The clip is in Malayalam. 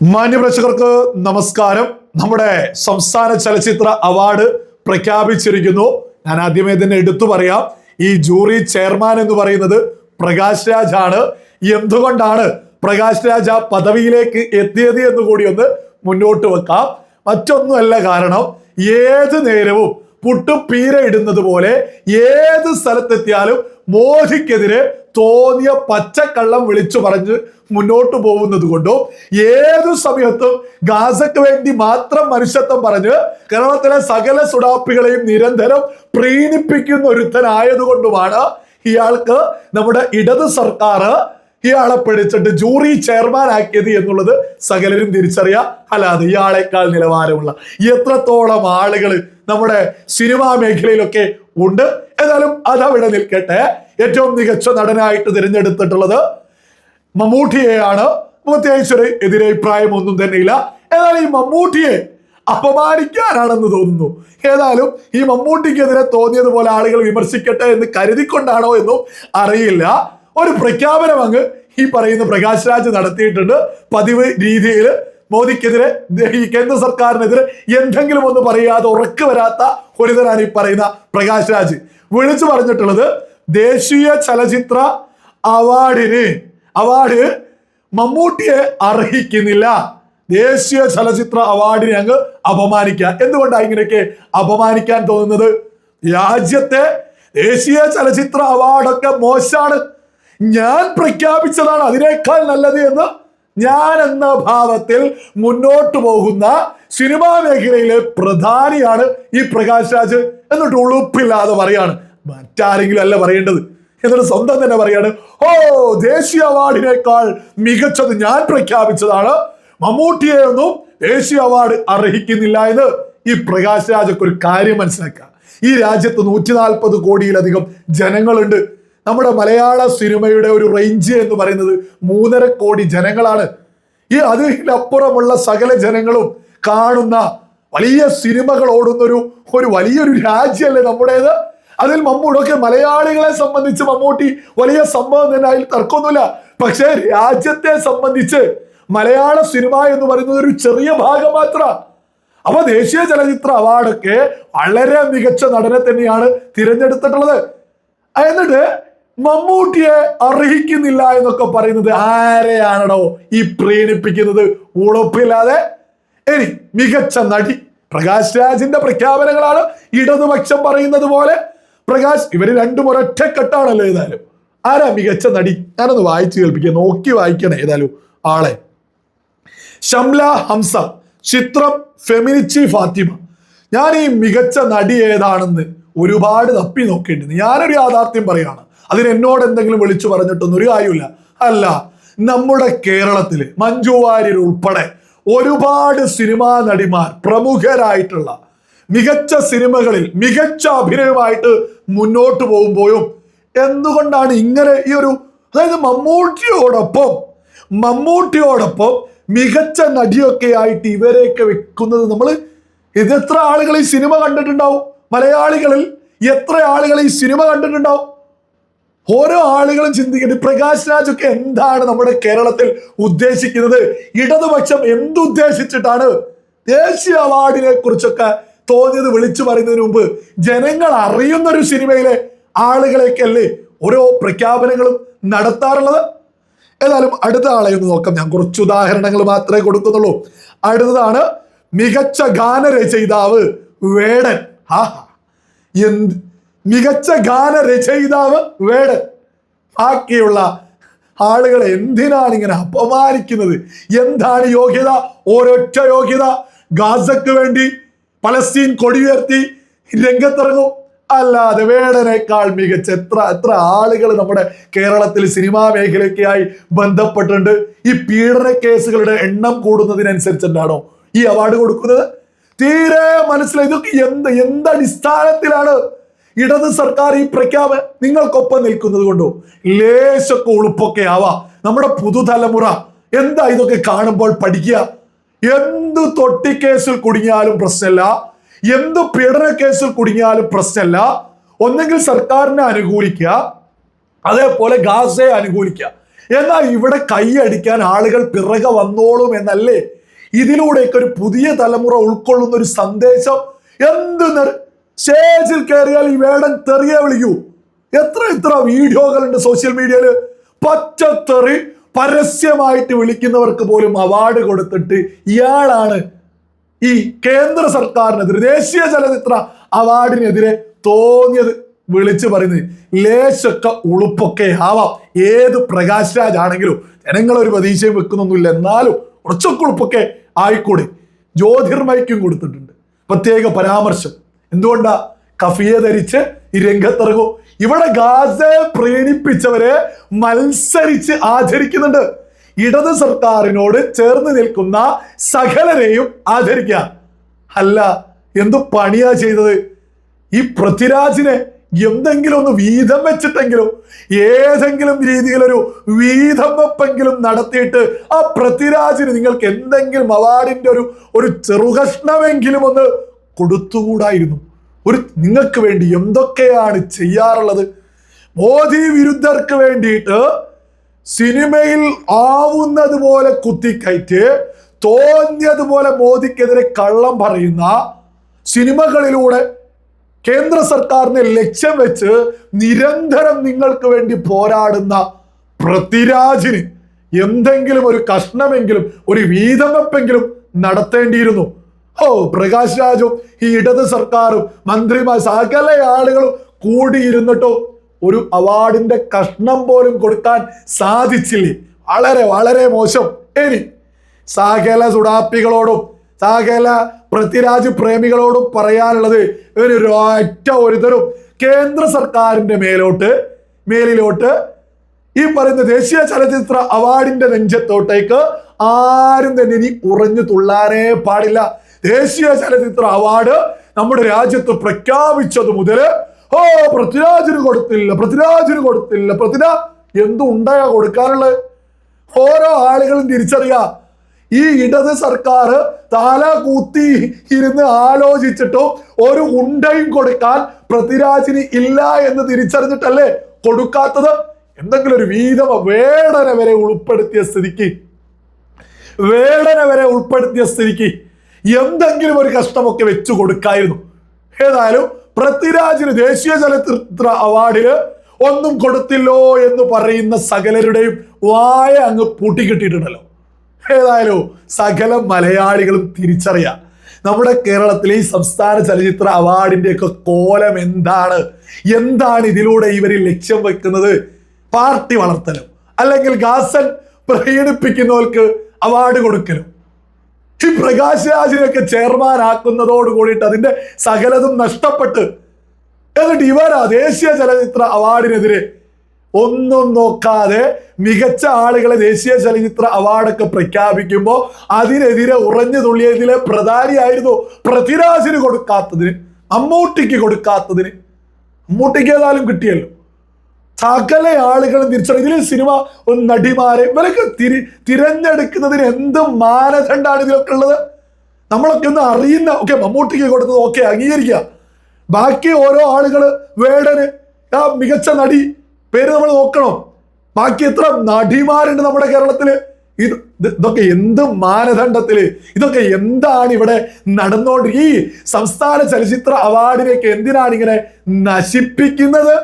മാന്യപ്രേക്ഷകർക്ക് നമസ്കാരം. നമ്മുടെ സംസ്ഥാന ചലച്ചിത്ര അവാർഡ് പ്രഖ്യാപിച്ചിരിക്കുന്നു. ഞാൻ ആദ്യമേ തന്നെ എടുത്തു പറയാം. ഈ ജൂറി ചെയർമാൻ എന്ന് പറയുന്നത് പ്രകാശ് രാജ് ആണ്. എന്തുകൊണ്ടാണ് പ്രകാശ് രാജ് ആ പദവിയിലേക്ക് എത്തിയത് എന്ന് കൂടി ഒന്ന് മുന്നോട്ട് വെക്കാം. മറ്റൊന്നുമല്ല കാരണം ഏത് നേരവും പുട്ടുപീര ഇടുന്നത് പോലെ ഏത് സ്ഥലത്തെത്തിയാലും മോദിക്കെതിരെ തോന്നിയ പച്ചക്കള്ളം വിളിച്ചു പറഞ്ഞ് മുന്നോട്ട് പോകുന്നത് കൊണ്ടും ഏതു സമയത്തും ഗാസയ്ക്ക് വേണ്ടി മാത്രം മനുഷ്യത്വം പറഞ്ഞ് കേരളത്തിലെ സകല സുഡാപ്പികളെയും നിരന്തരം പ്രീണിപ്പിക്കുന്ന ഒരുത്തനായതുകൊണ്ടുമാണ് ഇയാൾക്ക് നമ്മുടെ ഇടത് സർക്കാർ ഇയാളെ പിടിച്ചിട്ട് ജൂറി ചെയർമാൻ ആക്കിയത് എന്നുള്ളത് സകലരും തിരിച്ചറിയാം. അല്ലാതെ ഇയാളെക്കാൾ നിലവാരമുള്ള എത്രത്തോളം ആളുകൾ നമ്മുടെ സിനിമാ മേഖലയിലൊക്കെ ഉണ്ട്. എന്നാലും അതവിടെ നിൽക്കട്ടെ. ഏറ്റവും മികച്ച നടനായിട്ട് തിരഞ്ഞെടുത്തിട്ടുള്ളത് മമ്മൂട്ടിയെയാണ്. പ്രത്യേകിച്ച് ഒരു എതിരഭിപ്രായം ഒന്നും തന്നെയില്ല. എന്നാൽ ഈ മമ്മൂട്ടിയെ അപമാനിക്കാനാണെന്ന് തോന്നുന്നു. ഏതായാലും ഈ മമ്മൂട്ടിക്കെതിരെ തോന്നിയതുപോലെ ആളുകൾ വിമർശിക്കട്ടെ എന്ന് കരുതിക്കൊണ്ടാണോ എന്നും അറിയില്ല. ഒരു പ്രഖ്യാപനം അങ്ങ് ഈ പറയുന്ന പ്രകാശ് രാജ് നടത്തിയിട്ടുണ്ട്. പതിവ് രീതിയിൽ മോദിക്കെതിരെ ഈ കേന്ദ്ര സർക്കാരിനെതിരെ എന്തെങ്കിലും ഒന്ന് പറയാതെ ഉറക്കു വരാത്ത ഒരുതരാണ് ഈ പറയുന്ന പ്രകാശ് രാജ്. വിളിച്ചു പറഞ്ഞിട്ടുള്ളത് ദേശീയ ചലച്ചിത്ര അവാർഡിന് അവാർഡ് മമ്മൂട്ടിയെ അർഹിക്കുന്നില്ല. ദേശീയ ചലച്ചിത്ര അവാർഡിനെ അങ്ങ് അപമാനിക്കുക. എന്തുകൊണ്ടാണ് ഇങ്ങനെയൊക്കെ അപമാനിക്കാൻ തോന്നുന്നത്? രാജ്യത്തെ ദേശീയ ചലച്ചിത്ര അവാർഡൊക്കെ മോശമാണ്. ഞാൻ പ്രഖ്യാപിച്ചതാണ് അതിനേക്കാൾ നല്ലത് എന്ന് ഞാൻ എന്ന ഭാവത്തിൽ മുന്നോട്ട് പോകുന്ന സിനിമാ മേഖലയിലെ പ്രധാനിയാണ് ഈ പ്രകാശ് രാജ് എന്നിട്ട് ഉളുപ്പില്ലാതെ പറയാണ്. മറ്റാരെങ്കിലും അല്ല പറയേണ്ടത്. എന്നിട്ട് സ്വന്തം തന്നെ പറയാണ് ഓ ദേശീയ അവാർഡിനേക്കാൾ മികച്ചത് ഞാൻ പ്രഖ്യാപിച്ചതാണ്. മമ്മൂട്ടിയെ ഒന്നും ദേശീയ അവാർഡ് അർഹിക്കുന്നില്ല എന്ന് ഈ പ്രകാശ് രാജൊക്കെ ഒരു കാര്യം മനസ്സിലാക്കുക. ഈ രാജ്യത്ത് നൂറ്റി നാൽപ്പത് കോടിയിലധികം ജനങ്ങളുണ്ട്. നമ്മുടെ മലയാള സിനിമയുടെ ഒരു റേഞ്ച് എന്ന് പറയുന്നത് മൂന്നര കോടി ജനങ്ങളാണ്. ഈ അതിനപ്പുറമുള്ള സകല ജനങ്ങളും കാണുന്ന വലിയ സിനിമകൾ ഓടുന്ന ഒരു ഒരു വലിയൊരു രാജ്യമല്ലേ നമ്മുടേത്? അതിൽ മമ്മൂടൊക്കെ മലയാളികളെ സംബന്ധിച്ച് മമ്മൂട്ടി വലിയ സംഭവം തന്നെ അതിൽ തർക്കമൊന്നുമില്ല. പക്ഷേ രാജ്യത്തെ സംബന്ധിച്ച് മലയാള സിനിമ എന്ന് പറയുന്നത് ഒരു ചെറിയ ഭാഗം മാത്രം. അപ്പൊ ദേശീയ ചലച്ചിത്ര അവാർഡൊക്കെ വളരെ മികച്ച നടനെ തന്നെയാണ് തിരഞ്ഞെടുത്തിട്ടുള്ളത്. എന്നിട്ട് മമ്മൂട്ടിയെ അർഹിക്കുന്നില്ല എന്നൊക്കെ പറയുന്നത് ആരെയാണോ ഈ പ്രീണിപ്പിക്കുന്നത്? ഉളപ്പില്ലാതെ. ഇനി മികച്ച നടി പ്രകാശ് രാജിന്റെ പ്രഖ്യാപനങ്ങളാണ് ഇടതുപക്ഷം പറയുന്നത് പോലെ. പ്രകാശ് ഇവർ രണ്ടും ഒരൊറ്റക്കെട്ടാണല്ലോ ഏതായാലും. ആരാ മികച്ച നടി? ഞാനൊന്ന് വായിച്ചു കേൾപ്പിക്കുക നോക്കി വായിക്കണേ ഏതായാലും ആളെ. ഷംല ഹംസ ചിത്രം ഫെമിനിച്ചി ഫാത്തിമ. ഞാൻ ഈ മികച്ച നടി ഏതാണെന്ന് ഒരുപാട് തപ്പി നോക്കിയിട്ടുണ്ട് ഞാനൊരു യാഥാർത്ഥ്യം പറയാണ്. അതിന് എന്നോട് എന്തെങ്കിലും വിളിച്ചു പറഞ്ഞിട്ടൊന്നും ഒരു കാര്യമില്ല അല്ല നമ്മുടെ കേരളത്തിൽ മഞ്ജു വാര്യർ ഉൾപ്പെടെ ഒരുപാട് സിനിമാ നടിമാർ പ്രമുഖരായിട്ടുള്ള മികച്ച സിനിമകളിൽ മികച്ച അഭിനയമായിട്ട് മുന്നോട്ട് പോകുമ്പോഴും എന്തുകൊണ്ടാണ് ഇങ്ങനെ ഈ ഒരു അതായത് മമ്മൂട്ടിയോടൊപ്പം മമ്മൂട്ടിയോടൊപ്പം മികച്ച നടിയൊക്കെ ആയിട്ട് ഇവരെയൊക്കെ വെക്കുന്നത് നമ്മൾ ഇത് എത്ര ആളുകൾ ഈ സിനിമ കണ്ടിട്ടുണ്ടാവും? മലയാളികളിൽ എത്ര ആളുകൾ ഈ സിനിമ കണ്ടിട്ടുണ്ടാവും? ഓരോ ആളുകളും ചിന്തിക്കുന്നത് പ്രകാശ് രാജ് ഒക്കെ എന്താണ് നമ്മുടെ കേരളത്തിൽ ഉദ്ദേശിക്കുന്നത്? ഇടതുപക്ഷം എന്തുദ്ദേശിച്ചിട്ടാണ് ദേശീയ അവാർഡിനെ കുറിച്ചൊക്കെ തോന്നിയത് വിളിച്ചു പറയുന്നതിന് മുമ്പ്? ജനങ്ങൾ അറിയുന്ന ഒരു സിനിമയിലെ ആളുകളെയൊക്കെയല്ലേ ഓരോ പ്രഖ്യാപനങ്ങളും നടത്താറുള്ളത്? ഏതായാലും അടുത്ത ആളെ ഒന്ന് നോക്കാം. ഞാൻ കുറച്ച് ഉദാഹരണങ്ങൾ മാത്രമേ കൊടുക്കുന്നുള്ളൂ. അടുത്തതാണ് മികച്ച ഗാനരചയിതാവ് വേടൻ. ഹാ എന്ത് മികച്ച ഗാനരചയിതാവ് വേട്. ബാക്കിയുള്ള ആളുകളെ എന്തിനാണ് ഇങ്ങനെ അപമാനിക്കുന്നത്? എന്താണ് യോഗ്യത? ഒരൊറ്റ യോഗ്യത? ഗാസക്ക് വേണ്ടി പലസ്തീൻ കൊടി ഉയർത്തി രംഗത്തിറങ്ങും. അല്ലാതെ വേടനേക്കാൾ മികച്ച എത്ര എത്ര ആളുകൾ നമ്മുടെ കേരളത്തിൽ സിനിമാ മേഖലയ്ക്കായി ബന്ധപ്പെട്ടിട്ടുണ്ട്. ഈ പീഡന കേസുകളുടെ എണ്ണം കൂടുന്നതിനനുസരിച്ചിട്ടാണോ ഈ അവാർഡ് കൊടുക്കുന്നത്? തീരെ മനസ്സിലായി. ഇതൊക്കെ എന്ത് എന്തടിസ്ഥാനത്തിലാണ് ഇടത് സർക്കാർ ഈ പ്രഖ്യാപനം നിങ്ങൾക്കൊപ്പം നിൽക്കുന്നത് കൊണ്ടോ? ലേശൊക്കെ ഉളുപ്പൊക്കെ ആവാ. നമ്മുടെ പുതുതലമുറ എന്താ ഇതൊക്കെ കാണുമ്പോൾ പഠിക്കുക? എന്ത് തൊട്ടിക്കേസിൽ കുടുങ്ങിയാലും പ്രശ്നമല്ല. എന്ത് കേസിൽ കുടുങ്ങിയാലും പ്രശ്നമല്ല. ഒന്നെങ്കിൽ സർക്കാരിനെ അനുകൂലിക്കുക അതേപോലെ ഗാസയെ അനുകൂലിക്കുക. എന്നാൽ ഇവിടെ കൈയടിക്കാൻ ആളുകൾ പിറകെ വന്നോളും എന്നല്ലേ ഇതിലൂടെയൊക്കെ ഒരു പുതിയ തലമുറ ഉൾക്കൊള്ളുന്ന ഒരു സന്ദേശം. എന്ത് സ്റ്റേജിൽ കയറിയാൽ ഈ വേടൻ തെറിയെ വിളിക്കൂ. എത്ര എത്ര വീഡിയോകളുണ്ട് സോഷ്യൽ മീഡിയയിൽ പച്ചത്തെറി പരസ്യമായിട്ട് വിളിക്കുന്നവർക്ക് പോലും അവാർഡ് കൊടുത്തിട്ട് ഇയാളാണ് ഈ കേന്ദ്ര സർക്കാരിനെതിരെ ദേശീയ ചലച്ചിത്ര അവാർഡിനെതിരെ തോന്നിയത് വിളിച്ചു പറയുന്നത്. ലേശൊക്കെ ഉളുപ്പൊക്കെ ആവാം. ഏത് പ്രകാശ് രാജ് ആണെങ്കിലും ജനങ്ങൾ ഒരു പ്രതീക്ഷയും വെക്കുന്നൊന്നുമില്ല. എന്നാലും കുറച്ചൊക്കെ ഉളുപ്പൊക്കെ ആയിക്കൂടെ. ജ്യോതിർമയ്ക്കും കൊടുത്തിട്ടുണ്ട്. പ്രത്യേക പരാമർശം. എന്തുകൊണ്ടാ? കഫിയെ ധരിച്ച് ഈ രംഗത്തിറങ്ങും. ഇവിടെ ഗാസയെ പ്രീണിപ്പിച്ചവരെ മത്സരിച്ച് ആചരിക്കുന്നുണ്ട്. ഇടത് സർക്കാരിനോട് ചേർന്ന് നിൽക്കുന്ന സകലരെയും ആചരിക്കുക. അല്ല എന്തു പണിയാ ചെയ്തത്? ഈ പൃഥ്വിരാജിനെ എന്തെങ്കിലും ഒന്ന് വീതം വെച്ചിട്ടെങ്കിലും ഏതെങ്കിലും രീതിയിലൊരു വീതം വെപ്പെങ്കിലും നടത്തിയിട്ട് ആ പൃഥ്വിരാജിന് നിങ്ങൾക്ക് എന്തെങ്കിലും അവാർഡിന്റെ ഒരു ഒരു ചെറുകഷ്ണമെങ്കിലും ഒന്ന് കൊടുത്തുകൂടായിരുന്നു. ഒരു നിങ്ങൾക്ക് വേണ്ടി എന്തൊക്കെയാണ് ചെയ്യാറുള്ളത്? മോദി വിരുദ്ധർക്ക് വേണ്ടിയിട്ട് സിനിമയിൽ ആവുന്നത് പോലെ കുത്തിക്കയറ്റ് തോന്നിയതുപോലെ മോദിക്കെതിരെ കള്ളം പറയുന്ന സിനിമകളിലൂടെ കേന്ദ്ര സർക്കാരിനെ ലക്ഷ്യം വെച്ച് നിരന്തരം നിങ്ങൾക്ക് വേണ്ടി പോരാടുന്ന പൃഥ്വിരാജിന് എന്തെങ്കിലും ഒരു കഷ്ണമെങ്കിലും ഒരു വീതമപ്പെങ്കിലും നടത്തേണ്ടിയിരുന്നു. ഓ പ്രകാശ് രാജും ഈ ഇടത് സർക്കാരും മന്ത്രിമാർ സകല ആളുകളും കൂടിയിരുന്നിട്ടോ ഒരു അവാർഡിന്റെ കഷ്ണം പോലും കൊടുക്കാൻ സാധിച്ചില്ലേ? വളരെ വളരെ മോശം. ഇനി സകല സുഡാപ്പികളോടും സകല പൃഥ്വിരാജ് പ്രേമികളോടും പറയാനുള്ളത് ഒരു ഒറ്റ ഒരുതരും കേന്ദ്ര സർക്കാരിന്റെ മേലോട്ട് മേലിലോട്ട് ഈ പറയുന്ന ദേശീയ ചലച്ചിത്ര അവാർഡിന്റെ നെഞ്ചത്തോട്ടേക്ക് ആരും തന്നെ ഇനി ഉറഞ്ഞു തുള്ളാനേ പാടില്ല. ദേശീയ ചലച്ചിത്ര അവാർഡ് നമ്മുടെ രാജ്യത്ത് പ്രഖ്യാപിച്ചത് മുതൽ ഓ പൃഥ്വിരാജിന് കൊടുത്തില്ല പൃഥ്വിരാജിന് കൊടുത്തില്ല എന്തും ഉണ്ടായ കൊടുക്കാനുള്ളത്? ഓരോ ആളുകളും തിരിച്ചറിയാ. ഈ ഇടത് സർക്കാർ താല കൂത്തി ഇരുന്ന് ആലോചിച്ചിട്ടും ഒരു ഉണ്ടയും കൊടുക്കാൻ പൃഥ്വിരാജിന് ഇല്ല എന്ന് തിരിച്ചറിഞ്ഞിട്ടല്ലേ കൊടുക്കാത്തത്? എന്തെങ്കിലും ഒരു വീതമ വേടന വരെ ഉൾപ്പെടുത്തിയ സ്ഥിതിക്ക്. വേടന വരെ ഉൾപ്പെടുത്തിയ സ്ഥിതിക്ക്. എന്തെങ്കിലും ഒരു കഷ്ടമൊക്കെ വെച്ചു കൊടുക്കായിരുന്നു. ഏതായാലും പൃഥ്വിരാജിന് ദേശീയ ചലച്ചിത്ര അവാർഡിൽ ഒന്നും കൊടുത്തില്ലോ എന്ന് പറയുന്ന സകലരുടെയും വായ അങ്ങ് പൂട്ടിക്കിട്ടിട്ടുണ്ടല്ലോ ഏതായാലും സകല മലയാളികളും തിരിച്ചറിയാം. നമ്മുടെ കേരളത്തിലെ ഈ സംസ്ഥാന ചലച്ചിത്ര അവാർഡിന്റെ ഒക്കെ കോലം എന്താണ്? എന്താണ് ഇതിലൂടെ ഇവർ ലക്ഷ്യം വെക്കുന്നത്? പാർട്ടി വളർത്തലും. അല്ലെങ്കിൽ ഗാസൻ പ്രകടിപ്പിക്കുന്നവർക്ക് അവാർഡ് കൊടുക്കലും. ഈ പ്രകാശ് രാജിനെയൊക്കെ ചെയർമാൻ ആക്കുന്നതോട് കൂടിയിട്ട് അതിന്റെ സകലതും നഷ്ടപ്പെട്ട് എന്നിട്ട് ഇവരാ ദേശീയ ചലച്ചിത്ര അവാർഡിനെതിരെ ഒന്നും നോക്കാതെ മികച്ച ആളുകളെ ദേശീയ ചലച്ചിത്ര അവാർഡൊക്കെ പ്രഖ്യാപിക്കുമ്പോൾ അതിനെതിരെ ഉറഞ്ഞു തുള്ളിയതിലെ പ്രധാനിയായിരുന്നു പൃഥ്വിരാജിന് കൊടുക്കാത്തതിന് മമ്മൂട്ടിക്ക് കൊടുക്കാത്തതിന്. മമ്മൂട്ടിക്ക് ഏതായാലും കിട്ടിയല്ലോ. സകല ആളുകളും തിരിച്ചറിയും. ഇതിൽ സിനിമ ഒന്ന് നടിമാരെ ഇവരൊക്കെ തിരി തിരഞ്ഞെടുക്കുന്നതിന് എന്ത് മാനദണ്ഡാണ് ഇതിലൊക്കെ ഉള്ളത്? നമ്മളൊക്കെ ഒന്ന് അറിയുന്ന ഓക്കെ മമ്മൂട്ടിക്ക് കൊടുത്തത് ഓക്കെ അംഗീകരിക്കുക ബാക്കി ഓരോ ആളുകൾ വേടന് ആ മികച്ച നടി പേര് നമ്മൾ നോക്കണം. ബാക്കി എത്ര നടിമാരുണ്ട് നമ്മുടെ കേരളത്തിൽ? ഇത് ഇത് ഇതൊക്കെ എന്ത് മാനദണ്ഡത്തിൽ? ഇതൊക്കെ എന്താണ് ഇവിടെ നടന്നുകൊണ്ട് ഈ സംസ്ഥാന ചലച്ചിത്ര അവാർഡിലേക്ക് എന്തിനാണ് ഇങ്ങനെ നശിപ്പിക്കുന്നത്?